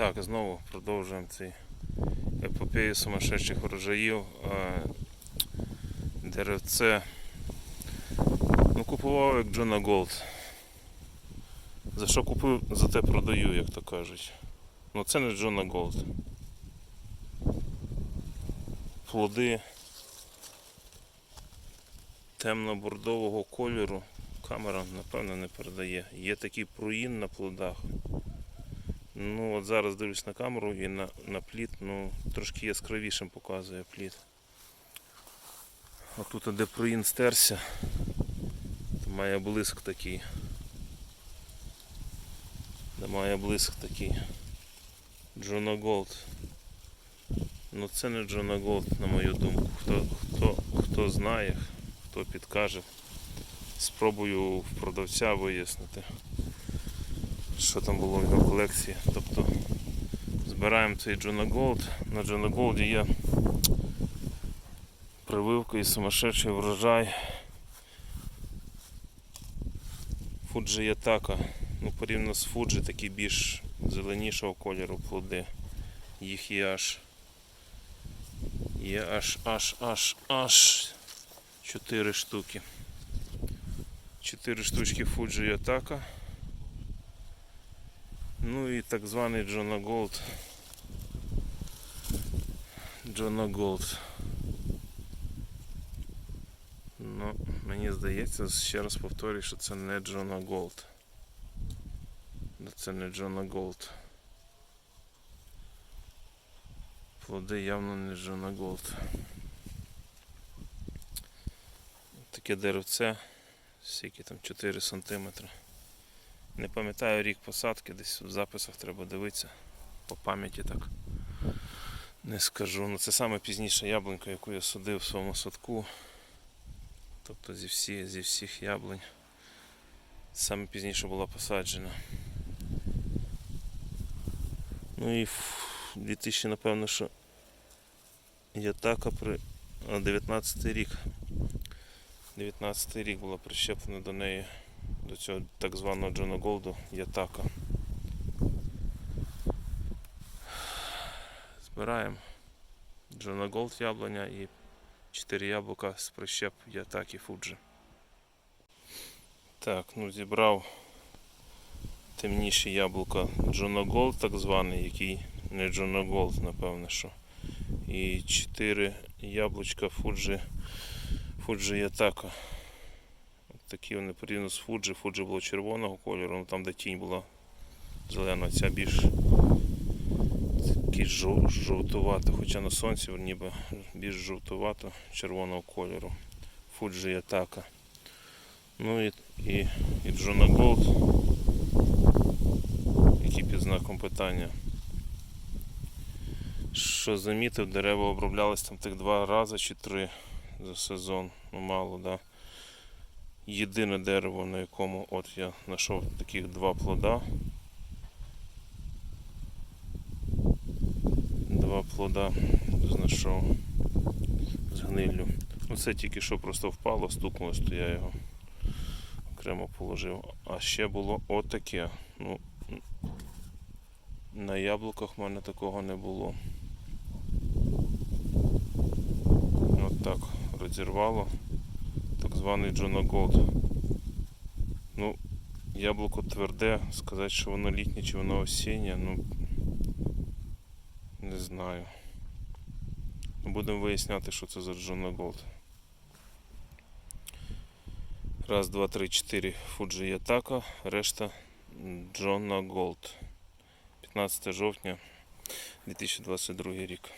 Так, знову продовжуємо цей епопею сумасшедших врожаїв. Е, Деревце. Ну, купував як Джона Голд. За що купив, за те продаю, як то кажуть. Ну це не Джона Голд. Плоди темно-бордового кольору. Камера, напевно, не передає. Є такий пруїн на плодах. Ну от зараз дивлюсь на камеру і на, на плід, ну трошки яскравішим показує плід. А тут де пруїн стерся, то має блиск такий. Де має блиск такий. Джона Голд. Ну це не Джона Голд, на мою думку. Хто, хто, хто знає, хто підкаже. Спробую в продавця вияснити що там було в його колекції. Тобто збираємо цей Джона Голд. На Джона Голді є прививка і сумасшедший врожай. Фуджі Ятака. Ну, порівняно з Фуджі такі більш зеленішого кольору плоди. Їх є аж є аж аж аж аж 4 штуки. 4 штучки Фуджі Ятака. Ну і так званий Джона Голд. Джона Голд. Ну, мені здається, ще раз повторюю, що це не Джона Голд. Це не Джона Голд. Плоди явно не Джона Голд. Таке деревце, скільки там 4 сантиметри. Не пам'ятаю рік посадки, десь в записах треба дивитися. По пам'яті так не скажу. Ну це саме пізніша яблунька, яку я садив в своєму садку. Тобто зі, всі, зі всіх яблунь. Саме пізніше була посаджена. Ну і в 2000, напевно, що Ятака при а, 19 рік. 19 рік була прищеплена до неї до цього так званого Джона Голду Ятака. Збираємо Джона Голд яблуня і 4 яблука з прищеп Ятаки Фуджи. Так, ну зібрав темніші яблука Джона Голд, так званий, який не Джона Голд, напевно, що. І 4 яблучка Фуджи Фуджи Ятака. Такі вони порівняно з Фуджі. Фуджі було червоного кольору, ну там де тінь була зелена, ця більш такий жов, жовтувато, хоча на сонці ніби більш жовтувато червоного кольору. Фуджі Атака. Ну і, і, і Джона Голд, який під знаком питання. Що замітив, дерева оброблялись там тих два рази чи три за сезон. Ну мало, да єдине дерево, на якому от я знайшов таких два плода. Два плода знайшов з гниллю. Оце тільки що просто впало, стукнулось, то я його окремо положив. А ще було отаке. Ну, на яблуках в мене такого не було. От так розірвало званий Джона Голд. Ну, яблуко тверде, сказати, що воно літнє чи воно осіннє, ну не знаю. Будемо виясняти, що це за Джона Голд. Раз, два, три, чотири Фуджі Ятака, решта Джона Голд. 15 жовтня 2022 рік.